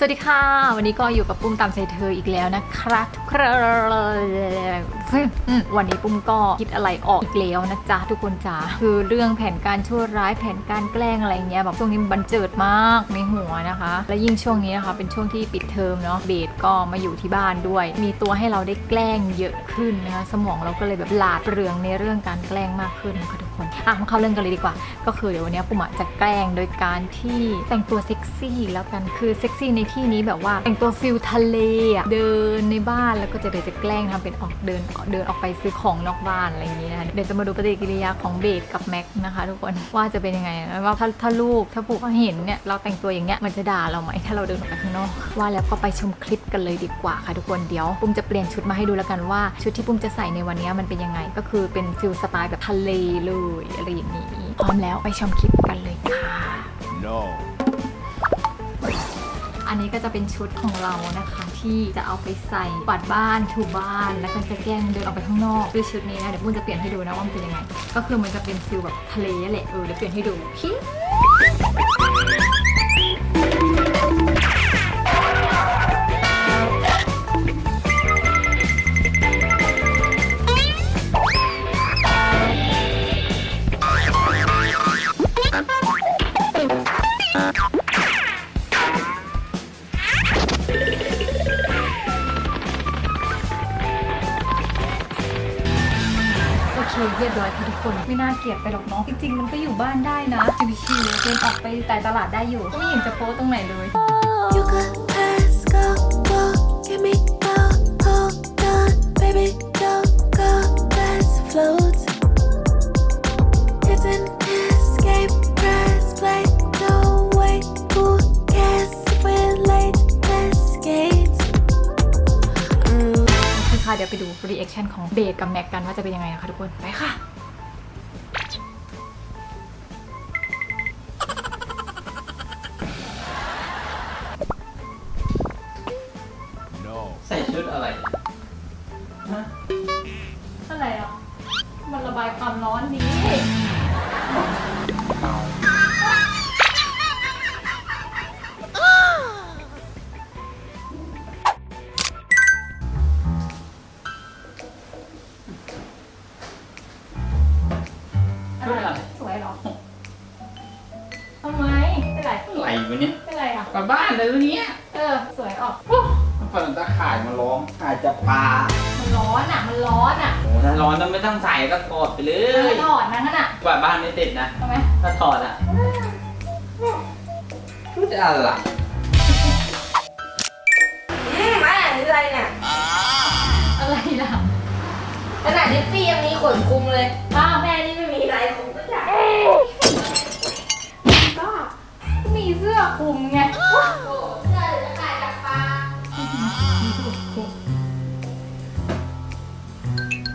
สวัสดีค่ะ วันนี้ก็อยู่กับปุ้มตามใจเธออีกแล้วนะครับทุกคนวันนี้ปุ้มก็คิดอะไรออกอีกแล้วนะจ๊ะทุกคนจ๋าคือเรื่องแผนการชั่วร้ายแผนการแกล้งอะไรเงี้ยแบบช่วงนี้บันเจิดมากในหัวนะคะ และยิ่งช่วงนี้นะคะเป็นช่วงที่ปิดเทอมเนาะเบสก็มาอยู่ที่บ้านด้วย มีตัวให้เราได้แกล้งเยอะขึ้นนะคะสมองเราก็เลยแบบหลาดเรืองในเรื่องการแกล้งมากขึ้นนะคะ คนอะมาเข้าเรื่องกันเลยดีกว่า ก็คือเดี๋ยววันนี้ปุ้มจะแกล้งโดยการที่แต่งตัวเซ็กซี่แล้วกันคือเซ็กซี่ในที่นี้แบบว่าแต่งตัวฟิลทะเลอะเดินในบ้านแล้วก็จะเดี๋ยวจะแกล้งทำเป็นออกเดินเดินออกไปซื้อของนอกบ้านอะไรอย่างนี้นะเดี๋ยวจะมาดูปฏิกิริยาของเบสกับแม็กนะคะทุกคนว่าจะเป็นยังไงว่าถ้าถ้าลูกถ้าปู่เขาเห็นเนี่ยเราแต่งตัวอย่างเงี้ยมันจะด่าเราไหมถ้าเราเดินออกไปข้างนอกว่าแล้วก็ไปชมคลิปกันเลยดีกว่าค่ะทุกคนเดี๋ยวปุ้มจะเปลี่ยนชุดมาให้ดูแล้วกันว่าชุดที่ปุ้มจะใส่ในวันนี้มันเป็นยังไง ก็คือเป็นฟิลสไตล์แบบทะเลเลยอะไรอย่างนี้ พร้อมแล้วไปชมคลิปกันเลยค่ะ No. อันนี้ก็จะเป็นชุดของเรานะคะที่จะเอาไปใส่ปัดบ้านถูบ้าน แล้วก็จะแกล้งเดินออกไปข้างนอกด้วยชุดนี้นะเดี๋ยวปุ้มจะเปลี่ยนให้ดูนะว่ามันเป็นยังไง ก็คือมันจะเป็นฟิลแบบทะเลนั่นแหละเออเดี๋ยวเปลี่ยนให้ดูพี่ เคเรียบร้อยค่ะทุกคน ไม่น่าเกลียดไปหรอกเนาะจริงๆ มันก็อยู่บ้านได้นะชิวๆเดินออกไปจ่ายตลาดได้อยู่ ไม่เห็นจะโป๊ตรงไหนเลย You could ask, go, go, give me a hold on, baby, don't go, let's float. เคค่ะเดี๋ยวไปดูรีแอคชั่นของเบสกับแม็กกันว่าจะเป็นยังไงนะคะทุกคน ไปค่ะ No. ใส่ชุดอะไรฮะอะไรอะ มันระบายความร้อนดีชุด วะเนี่ยเป็นไรอะ กลับบ้านเลยวันนี้เออ สวยออกมันฝันตะข่ายมาร้องข่ายจะปลามันร้อนอะ มันร้อนอะโอ้ถ้าร้อนต้องไม่ต้องใส่ก็ถอดไปเลเออยถอดนะนั่นอะกว่าดบ้านไม่เสร็จนะ ทำไมถ้าถอดอะชุดอะไรอืมอะไรอะไรเนี่ย อะไรล่ะขนาดที่พี่ยังมีขนคุมเลยอ้าวแม่นี่ไม่มีอะไรคุมก็ได้ ก็มีเสื้อค ลุมไงโอ้โหเสื้อจะขายจากปลา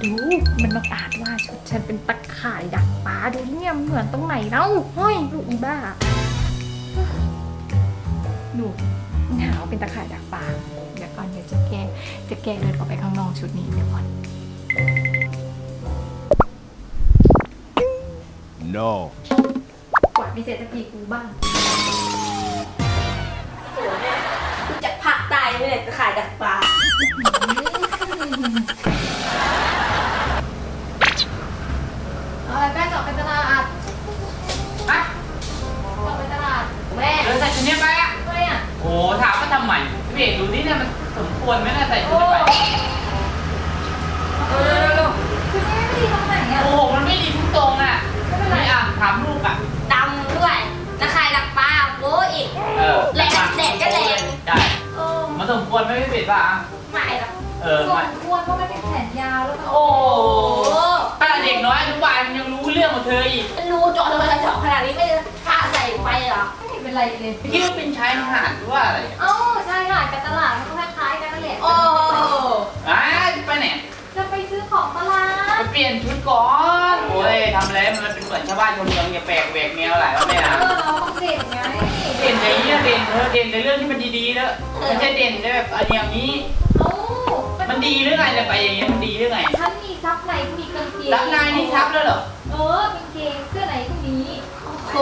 ดูมันมาปาดว่าชุดฉันเป็นตะข่ายดักปลาดูเนี่ยมันเหมือนตรงไหนเล่าเฮ้ยลูกอีบ้าดูมันาวเป็นตะข่ายดักปลาเดี๋ยวก่อนเดี๋ยวจะแกจะแกเดินออกไปข้างนอกชุดนี้เดี๋ยวก่อน No. กวาดไม่เสร็จสักทีกูบ้าง ไม่เลยจะขายจากปลาเอาอะไรแป้งออกไปตลาดอะออกไปตลาดแม่แล้วใส่ชุดนี้ไปอะ ทำไมอะโอ้ถามว่าทำไมพี่เอกดูนี่เนี่ยมันสมควรไหมนะใส่ชุดโอ้นี้ไป เออลูกชุดนี้ไม่ดีตรงไหนอะ โอ้โห มันไม่ดีทุกตรงอะไม่เป็นไรไม่อะถามลูกอะ สมควรไหมพี่เป็ดป่ะอะ ไม่หรอกเออสไม่มควรเพราะมันเป็นแขนยาวแล้วก็โอ้โอ้ป้าเด็กน้อยอนุบาลมันยังรู้เรื่องของเธออีกรูเจาะเลยเจาะขนาดนี้ไม่ผ้าใส่ไปเหรอ ไม่เป็นไรเลยพี่คิดว่าเป็นชายหาดหรือว่าอะไรเอ้าใช่ค่ะกับตลาดมันก็คล้ายๆกันนั่นแหละโอ้อ่าไปไหนจะไปซื้อของตลาไปดเปลี่ยนชุดก่อนโอ้ยทำอะไรมันเป็นเหมือนชาวบ้านชาวเมืองอย่าแปลกแหวกแนวหลายแล้วแม่เอนะอเราต้องเด็ดไงเด่นในนี้ เด่นเธอเด่นในเรื่องที่มันดีๆแล้วไม่ใช่เด่นในแบบอันอย่างนี้ เอ้ามันดีหรือไงเนี่ยไปอย่างเงี้ยมันดีหรือไงฉันมีซับในก็มีกางเกงรับนายนี่ทับแล้วเหรอ เออกางเกงเสื้อไหนก็มีโห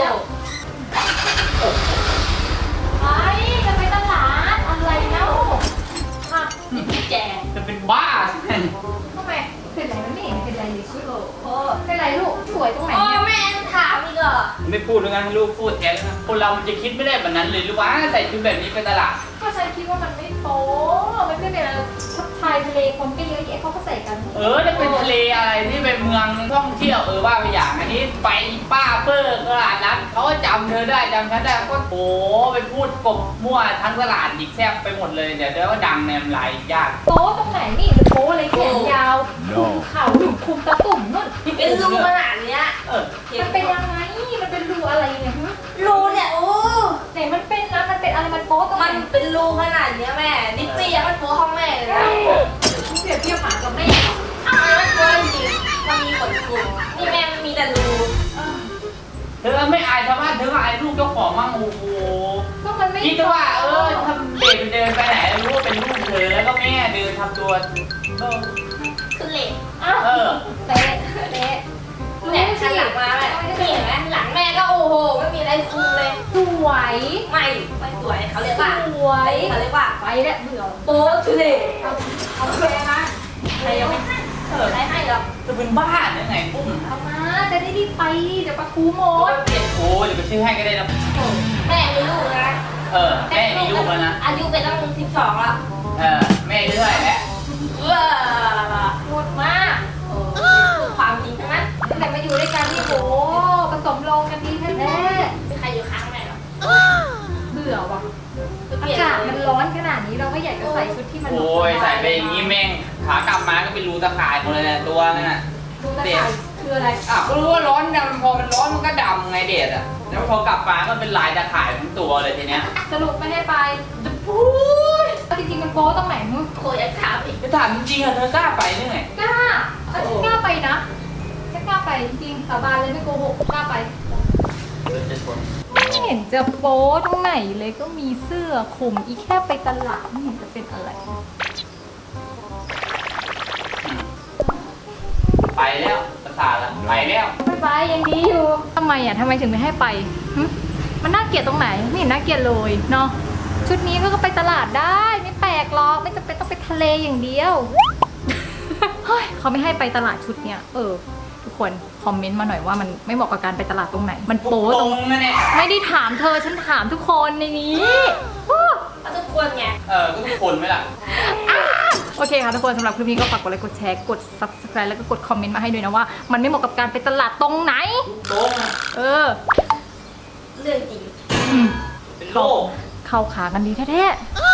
ไปจะไป พูดแล้วกันให้ลูกพูดแทนแล้วกันคนเรามันจะคิดไม่ได้แบบนั้นเลยหรือวะใส่ชุดแบบนี้ไปตลาด ก็ฉันคิดว่ามันไม่โป๊มันไม่เป็นอะไรทับชายทะเลคนก็เยอะแยะเขาก็ใส่กันเออจะเป็นทะเลอะไรที่เป็นเมืองท่องเที่ยวเออว่าไปอย่างอันนี้ไปป้าเปิ้ลตลาดนั้นเขาก็จำเธอได้จำฉันได้ก็โอ้ไปพูดกบมั่วทั้งตลาดดิกแซบไปหมดเลยเดี๋ยวเดี๋ยวก็ดังในมลายญาติโป๊ตรงไหนนี่หรือโป๊อะไรแขนยาว No เข่าหรือคุมตะตุ่มนู่นเป็นรูขนาดเนี้ยเออมันเป็นยังไงมัน เป็นรูอะไรเนี่ยฮะรูเนี่ยโอ้ไหนมันเป็นนะมันเป็นอะไรมันโป๊ตรงไหนมันเป็นรูขนาดเนี้ยแม่ดิปปี้ยังมันโผล่ห้องแม่เลยนะมึงเปรียบเทียบหมากับแม่มันโผล่จริงมันมีขนคุมนี่แม่มันมีแต่รูเธอไม่อายชาวบ้านเธอก็อายลูกเจ้าของมั่งโอ้โหก็มันไม่คิดว่าเออทำเด็กเดินไปไหนรู้ว่าเป็นลูกเธอแล้วก็แม่เดินทำตัว วยไม่ไม่สวยเขาเรียกว่าสวยเขาเรียกว่าไปแล้วเบื่อโป๊ทุเรศเอาเอาไปนะใครยังไม่เออใครให้หรอกเธอเป็นบ้าหรือไงปุ้มเอามาจะได้รีบไปเดี๋ยวปะคูหมโอ้ดยเปลี่ยนโอ้ยเดี๋ยวไปชื่อให้ก็ได้นะแม่มีลูกนะเออแม่มีลูกแล้วนะอายุเป็นตั้งสิบสองแล้วเออแม่อายุเท่าไหร่แล้ มันยร้อนขนาดนี้เราก็อยากจะใส่ชุดที่มันโอ้ยใส่ไปอย่างนี้แม่งขากลับมาก็เป็นรูตะข่ายหมดเลยนะตัวนั่นน่ะดูตะข่ายคืออะไรอะก็รู้ว่าร้อนนะพอมันร้อนมันก็ดำไงเดดอะแล้วพอกลับมาก็เป็นลายตะข่ายทั้งตัวเลยทีเนี้ยสรุปไม่ให้ไปปุ้ยจริงๆมันโป๊ตรงไหนมึงโคยถามอีกจะถามจริงๆอะเธอกล้าไปหรือไงกล้าเอาฉันกล้าไปนะฉันกล้าไปจริงๆสาบานเลยไม่โกหกกล้าไปเธอจะชน ไม่เห็นจะโป๊ตรงไหนเลยก็มีเสื้อคลุมอีแค่ไปตลาดไม่เห็นจะเป็นอะไร ไปแล้วประสาทละไปแล้วไม่ไปยังดีอยู่ทำไมอะทำไมถึงไม่ให้ไปหึมันน่าเกลียดตรงไหนไม่เห็นน่าเกลียดเลยเนาะชุดนี้ก็ไปตลาดได้ไม่แปลกหรอกไม่จำเป็นต้องไปทะเลอย่างเดียวเฮ้ยเขาไม่ให้ไปตลาดชุดเนี้ยเออ ทุกคนคอมเมนต์มาหน่อยว่ามันไม่เหมาะกับการไปตลาดตรงไหน มันโป๊ตตรรงงนั่นแหละไม่ได้ถามเธอฉันถามทุกคนในนี้ฮู้ก็ทุกคนไง เออ ก็ทุกคนไหมล่ะ โอเคค่ะทุกคนสำหรับคลิปนี้ก็ฝากกดไลค์กดแชร์กด subscribe แล้วก็กดคอมเมนต์มาให้ด้วยนะว่า มันไม่เหมาะกับการไปตลาดตรงไหน ตรงอะเออเรื่องจริงอืมเป็นโรคเข้าขากันดีแท้ๆ